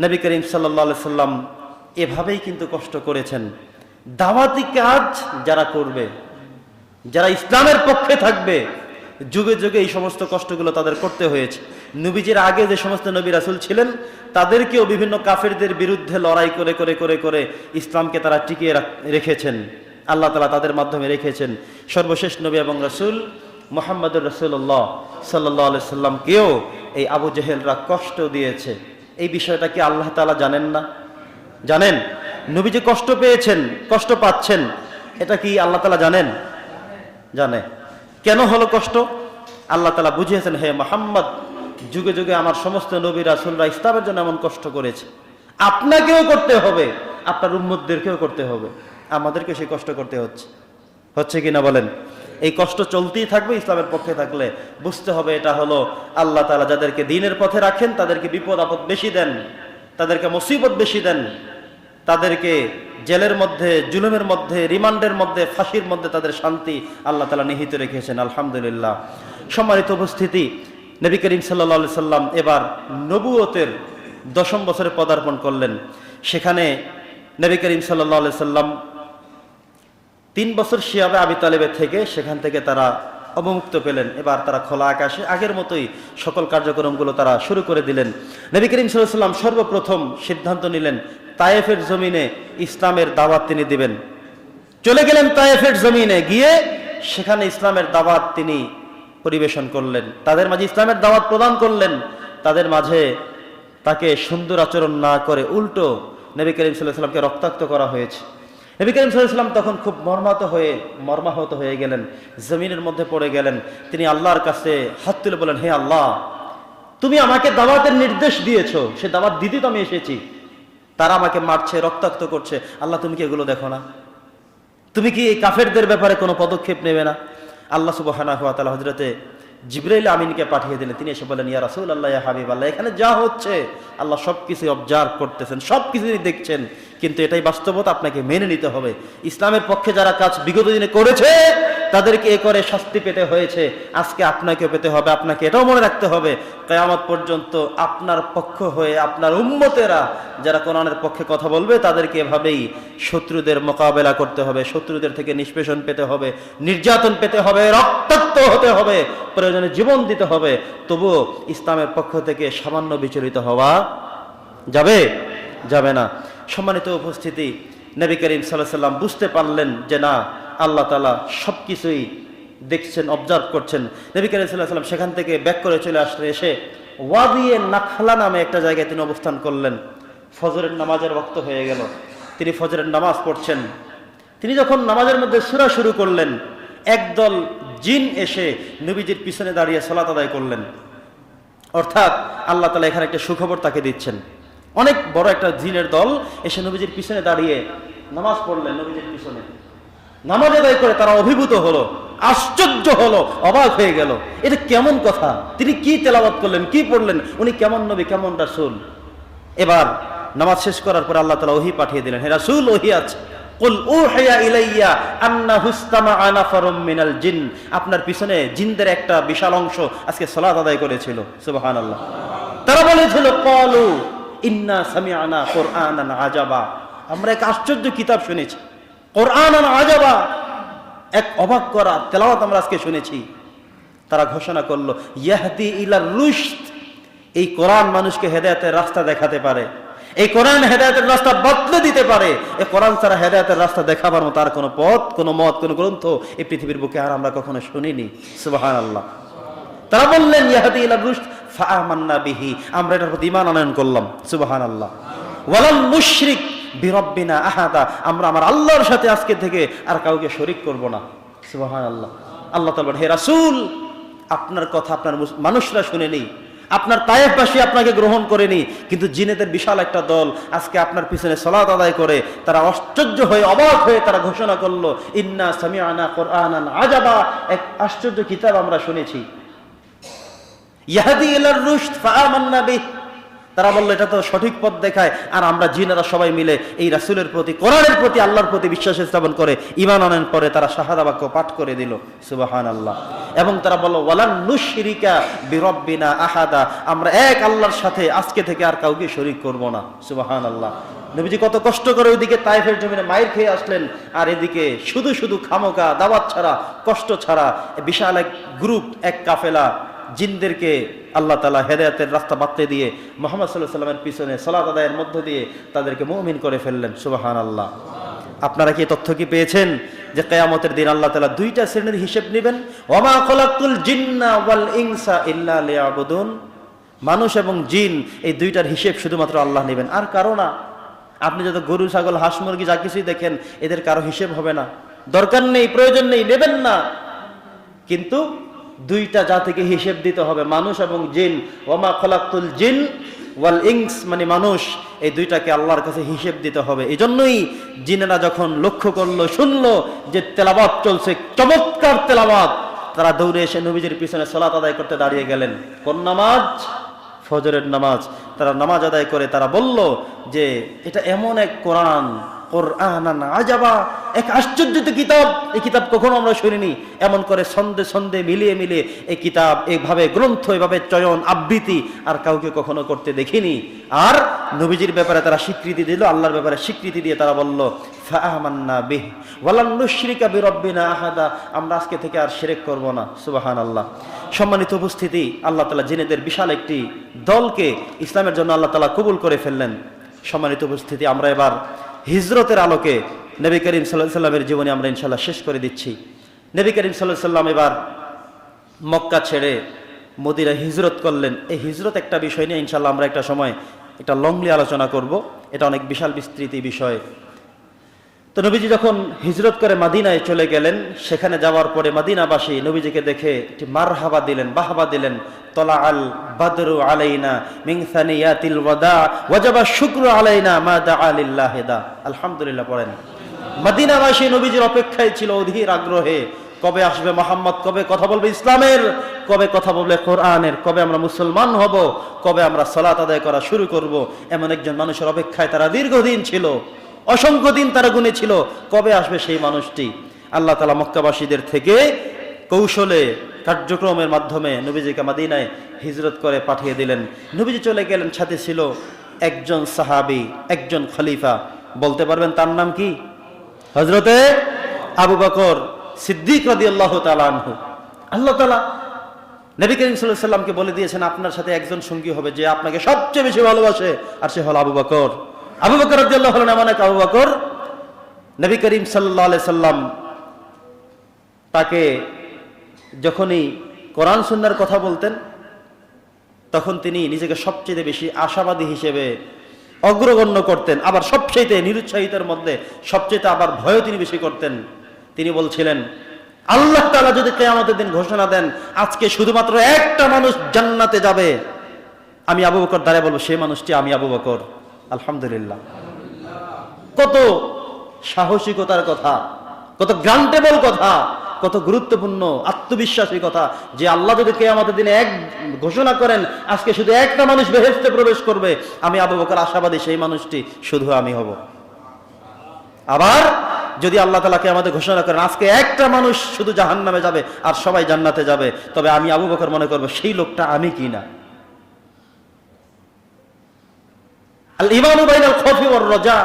নবী করিম সাল্লা সাল্লাম এভাবেই কিন্তু কষ্ট করেছেন। দাওয়াতি কাজ যারা করবে, যারা ইসলামের পক্ষে থাকবে, যুগে যুগে এই সমস্ত কষ্টগুলো তাদের করতে হয়েছে। নবীজির আগে যে সমস্ত নবী রাসুল ছিলেন, তাদেরকেও বিভিন্ন কাফেরদের বিরুদ্ধে লড়াই করে করে করে করে ইসলামকে তারা টিকিয়ে রাখ- রেখেছেন। আল্লাহ তালা তাদের মাধ্যমে রেখেছেন। সর্বশেষ নবী এবং রসুল মোহাম্মদুর রসুল্লাহ সাল্লাহ সাল্লামকেও এই আবু জেহেলরা কষ্ট দিয়েছে। এই বিষয়টা কি আল্লাহ তালা জানেন না? জানেন? নবী যে কষ্ট পেয়েছেন, কষ্ট পাচ্ছেন, এটা কি আল্লাহ তালা জানেন? জানে। কেন হলো কষ্ট? আল্লাহ তালা বুঝিয়েছেন, হে মোহাম্মদ, যুগে যুগে আমার সমস্ত নবী রাসুলরা ইসলামের জন্য এমন কষ্ট করেছে। আপনাকেও করতে হবে, আপনার উম্মতদেরকেও করতে হবে। আমাদেরকে সেই কষ্ট করতে হচ্ছে। হচ্ছে কি না বলেন? এই কষ্ট চলতেই থাকবে, ইসলামের পক্ষে থাকলে। বুঝতে হবে এটা হলো আল্লাহ তালা যাদেরকে দিনের পথে রাখেন, তাদেরকে বিপদ আপদ বেশি দেন, তাদেরকে মুসিবত বেশি দেন, তাদেরকে জেলের মধ্যে, জুলুমের মধ্যে, রিমান্ডের মধ্যে, ফাঁসির মধ্যে তাদের শান্তি আল্লাহ তালা নিহিত রেখেছেন, আলহামদুলিল্লাহ। সম্মানিত উপস্থিতি, নবী করিম সাল্লা সাল্লাম এবার নবুয়তের দশম বছরে পদার্পণ করলেন। সেখানে নবী করিম সাল্লা সাল্লাম তিন বছর শিয়াবে আবি তালেবের থেকে সেখান থেকে তারা অবমুক্ত পেলেন। এবার তারা খোলা আকাশে আগের মতোই সকল কার্যক্রমগুলো তারা শুরু করে দিলেন। নবী করিম সাল্লাম সর্বপ্রথম সিদ্ধান্ত নিলেন, তায়েফের জমিনে ইসলামের দাওয়াত তিনি দিবেন। চলে গেলেন তায়েফের জমিনে, গিয়ে সেখানে ইসলামের দাওয়াত তিনি পরিবেশন করলেন। তাদের মাঝে ইসলামের দাওয়াত প্রদান করলেন। তাদের মাঝে তাকে সুন্দর আচরণ না করে উল্টো নবী করিম সাল্লাহ সাল্লামকে রক্তাক্ত করা হয়েছে। নবী করিম সাল্লাম তখন খুব মর্মাহত হয়ে মর্মাহত হয়ে গেলেন, জমিনের মধ্যে পড়ে গেলেন। তিনি আল্লাহর কাছে হাত তুলে বলেন হে আল্লাহ, তুমি আমাকে দাওয়াতের নির্দেশ দিয়েছ, সে দাওয়াত দিদি তো আমি এসেছি। তারা আমাকে মারছে, রক্তাক্ত করছে। আল্লাহ, তুমি কি এগুলো দেখো না? তুমি কি এই কাফেরদের ব্যাপারে কোনো পদক্ষেপ নেবে না? আল্লাহ তাআলা হজরতে জিব্রাইল আমিনকে পাঠিয়ে দিলেন তিনি এসে বলেন ইয়া রাসূল আল্লাহ হাবিব আল্লাহ এখানে যা হচ্ছে, আল্লাহ সব কিছু অবজার্ভ করতেছেন সব কিছুই দেখছেন, কিন্তু এটাই বাস্তবতা, আপনাকে মেনে নিতে হবে। ইসলামের পক্ষে যারা কাজ বিগত দিনে করেছে তাদেরকে এ করে শাস্তি পেতে হয়েছে। আজকে আপনাকে পেতে হবে, আপনাকে এটাও মনে রাখতে হবে। কেয়ামত পর্যন্ত আপনার পক্ষ হয়ে, আপনার উম্মতেরা যারা কোরআনের পক্ষে কথা বলবে, তাদেরকে এভাবেই শত্রুদের মোকাবেলা করতে হবে, শত্রুদের থেকে নিষ্পেষণ পেতে হবে, নির্যাতন পেতে হবে, রক্তাক্ত হতে হবে, প্রয়োজনে জীবন দিতে হবে। তবুও ইসলামের পক্ষ থেকে সামান্য বিচলিত হওয়া যাবে? যাবে না। সম্মানিত উপস্থিতি, নবী করিম সাল্লাহ সাল্লাম বুঝতে পারলেন যে না আল্লাহ তালা সব কিছুই দেখছেন অবজার্ভ করছেন। নবী করিম সাল্লাহ সাল্লাম সেখান থেকে ব্যাক করে চলে আসলে এসে ওয়াদিয়ে নাখলা নামে একটা জায়গায় তিনি অবস্থান করলেন। ফজরের নামাজের বক্ত হয়ে গেল। তিনি ফজরের নামাজ পড়ছেন। তিনি যখন নামাজের মধ্যে সুরা শুরু করলেন, একদল জিন এসে নবীজির পিছনে দাঁড়িয়ে সালাত আদায় করলেন। অর্থাৎ আল্লাহ তালা এখানে একটা সুখবর তাকে দিচ্ছেন। অনেক বড় একটা জিনের দল এসে নবীজির পিছনে দাঁড়িয়ে নামাজ পড়লেন নবীজির পিছনে। নামাজ আদায় করে তারা অভিভূত হলো, আশ্চর্য হলো, অবাক হয়ে গেল। এটা কেমন কথা? তিনি কি তেলাবাত করলেন, কি পড়লেন? উনি কেমন নবী, কেমন রাসুল? এবার নামাজ শেষ করার পর আল্লাহ তালা ওহি পাঠিয়ে দিলেন, হে রাসুল, ওহি আছে। কুল আপনার পিছনে জিনদের একটা বিশাল অংশ আজকে সালাত আদায় করেছিল। সুবহানাল্লাহ। তারা বলেছিল, ক্বালু ইন্না সামিআনা কুরআনান আজাবা। আমরা এক আশ্চর্য কিতাব শুনেছি। কোরআনান আজাবা। এক অবাক করা তেলাওয়াত আমরা আজকে শুনেছি। তারা ঘোষণা করল, ইয়াহদি ইলা রুশদ। এই কোরআন মানুষকে হেদায়েতের রাস্তা দেখাতে পারে। এই কোরআন হেদায়েতের রাস্তা বদলে দিতে পারে। এই কোরআন ছাড়া হেদায়েতের রাস্তা দেখাবার মতো আর কোনো পথ, কোনো মত, কোনো গ্রন্থ এই পৃথিবীর বুকে আর আমরা কখনো শুনিনি। সুবাহান আল্লাহ তারা বললেন, ইয়াহাদি ইলা রুশদ, ফাআমান্না বিহি। আমরা এটার প্রতি ইমান আনয়ন করলাম। সুবাহান আল্লাহ ওয়ালাল মুশরিক বিরব্বিনা আহাদা, আমরা আমার আল্লাহর সাথে আজকে থেকে আর কাউকে শরিক করব না। আল্লাহ আল্লাহ তাআলা হে রাসূল, আপনার কথা আপনার মানুষরা শুনেনি। আপনার তায়েফবাসী আপনাকে গ্রহণ করেনি। কিন্তু জিনেদের বিশাল একটা দল আজকে আপনার পিছনে সলাত আদায় করে, তারা আশ্চর্য হয়ে অবাক হয়ে তারা ঘোষণা করল, ইন্না সামিআনা কোরআনান আজাবা। এক আশ্চর্য কিতাব আমরা শুনেছি। ইয়াহদি ইলার রুশদ ফাআমান্না বিহ। তারা বলল, এটা তো সঠিক পথ দেখায়। আর আমরা জিনেরা সবাই মিলে এই রাসুলের প্রতি, কোরআনের প্রতি, আল্লাহর প্রতি বিশ্বাস স্থাপন করে ইমান আনেন পরে তারা শাহাদা বাক্য পাঠ করে দিল। সুবাহান আল্লাহ এবং তারা বলল ওয়ালান্নুশরিকা বিরব্বিনা আহাদা। আমরা এক আল্লাহর সাথে আজকে থেকে আর কাউকে শরিক করব না। সুবাহান আল্লাহ নবীজি কত কষ্ট করে ওইদিকে তাইফের জমিনে মায়ের খেয়ে আসলেন, আর এদিকে শুধু শুধু খামোকা দাওয়াত ছাড়া, কষ্ট ছাড়া, বিশাল এক গ্রুপ, এক কাফেলা জিনদেরকে আল্লাহ তালা হেদায়তের রাস্তা বাঁধতে দিয়ে মোহাম্মদ সাল্লাহ সাল্লামের পিছনে সলাত আদায়ের মধ্য দিয়ে তাদেরকে মুমিন করে ফেললেন সুবাহান আল্লাহ আপনারা কি তথ্য কি পেয়েছেন যে কেয়ামতের দিন আল্লাহ তালা দুইটা শ্রেণির হিসেব নেবেন? মানুষ এবং জিন এই দুইটার হিসেব শুধুমাত্র আল্লাহ নেবেন। আর কারও না। আপনি যত গরু, ছাগল, হাঁস, মুরগি, যা কিছুই দেখেন, এদের কারও হিসেব হবে না। দরকার নেই, প্রয়োজন নেই, নেবেন না। কিন্তু দুইটা জাতিকে হিসেব দিতে হবে, মানুষ এবং জিন। ওমা খলাকুল জিন ওয়াল ইংস মানে মানুষ, এই দুইটাকে আল্লাহর কাছে হিসেব দিতে হবে। এই জন্যই জিনেরা যখন লক্ষ্য করল, শুনলো যে তেলাবাত চলছে, চমৎকার তেলাবাত তারা দৌড়ে এসে নবীজির পিছনে সলাত আদায় করতে দাঁড়িয়ে গেলেন। কোন নামাজ? ফজরের নামাজ। তারা নামাজ আদায় করে তারা বলল যে, এটা এমন এক কোরআন এক আশ্চর্যিত কিতাব। এই কিতাব কখনো আমরা শুনিনি। এমন করে সন্ধে সন্ধে মিলিয়ে মিলিয়ে এই কিতাব, এইভাবে গ্রন্থ এভাবে চয়ন, আবৃত্তি আর কাউকে কখনো করতে দেখিনি। আর নবীজির ব্যাপারে তারা স্বীকৃতি দিল, আল্লাহর ব্যাপারে স্বীকৃতি দিয়ে তারা বলল আমরা আজকে থেকে আর করব না সুবাহান আল্লাহ সম্মানিত উপস্থিতি, আল্লাহ তালা জিনেদের বিশাল একটি দলকে ইসলামের জন্য আল্লাহ তালা কবুল করে ফেললেন। সম্মানিত উপস্থিতি, আমরা এবার হিজরতের আলোকে নবী করিম সাল্লাহ সাল্লামের জীবনে আমরা ইনশাল্লাহ শেষ করে দিচ্ছি। নবী করিম সাল্লাহ সাল্লাম এবার মক্কা ছেড়ে মোদিরা হিজরত করলেন। এই হিজরত একটা বিষয় নিয়ে ইনশাল্লাহ আমরা একটা সময় একটা লংলি আলোচনা করব। এটা অনেক বিশাল বিস্তৃতি বিষয়। তো নবীজি যখন হিজরত করে মাদিনায় চলে গেলেন, সেখানে যাওয়ার পরে মাদিনাবাসী নবীজিকে দেখে একটি মারহাবা দিলেন, বাহাবা দিলেন তলা আল বাদরু আলাইনা মিংসানিয়াতিল ওয়াদা, ওয়াজাবা শুক্র আলাইনা মা দা। আলিল্লাহেদা আলহামদুলিল্লাহ পড়েন। মাদিনাবাসী নবীজির অপেক্ষায় ছিল অধীর আগ্রহে, কবে আসবে মোহাম্মদ, কবে কথা বলবে ইসলামের, কবে কথা বলবে কোরআনের, কবে আমরা মুসলমান হব, কবে আমরা সলাত আদায় করা শুরু করব, এমন একজন মানুষের অপেক্ষায় তারা দীর্ঘদিন ছিল। অসংখ্য দিন তারা গুনে ছিল কবে আসবে সেই মানুষটি? আল্লাহ তালা মক্কাবাসীদের থেকে কৌশলে, কার্যক্রমের মাধ্যমে নবীজিকে মাদিনায় হিজরত করে পাঠিয়ে দিলেন। নবীজি চলে গেলেন, সাথে ছিল একজন সাহাবি, একজন খলিফা। বলতে পারবেন তার নাম কি? হজরতে আবু বকর সিদ্দিক রাদি আল্লাহ তালু আল্লাহ তালা নবী করিম সাল্লামকে বলে দিয়েছেন, আপনার সাথে একজন সঙ্গী হবে যে আপনাকে সবচেয়ে বেশি ভালোবাসে, আর সে হল আবু বকর। আবু বকর রাদিয়াল্লাহু হলেন এমন এক আবু বকর। নবী করিম সাল্লাহ সাল্লাম তাকে যখনই কোরআন সুন্নার কথা বলতেন, তখন তিনি নিজেকে সবচেয়ে বেশি আশাবাদী হিসেবে অগ্রগণ্য করতেন। আবার সবচেয়ে নিরুৎসাহিতের মধ্যে সবচেয়ে আবার ভয়ও তিনি বেশি করতেন। তিনি বলছিলেন, আল্লাহ তালা যদি কেয়ামতের দিন ঘোষণা দেন, আজকে শুধুমাত্র একটা মানুষ জান্নাতে যাবে। আমি আবু বকর, দাঁড়িয়ে বলব সেই মানুষটি আমি আবু বকর। আলহামদুলিল্লাহ। কত সাহসিকতার কথা, কত গ্রান্টেবল কথা, কত গুরুত্বপূর্ণ আত্মবিশ্বাসী কথা যে আল্লাহ যদি কে আমাদের দিনে এক ঘোষণা করেন, আজকে শুধু একটা মানুষ বেহেস্তে প্রবেশ করবে, আমি আবু বকর আশাবাদী সেই মানুষটি শুধু আমি হব। আবার যদি আল্লাহ তালাকে আমাদের ঘোষণা করেন, আজকে একটা মানুষ শুধু জাহান নামে যাবে আর সবাই জান্নাতে যাবে, তবে আমি আবু বকর মনে করব, সেই লোকটা আমি কি না আল ইমানু বাইনাল খফি ওয়ার রজা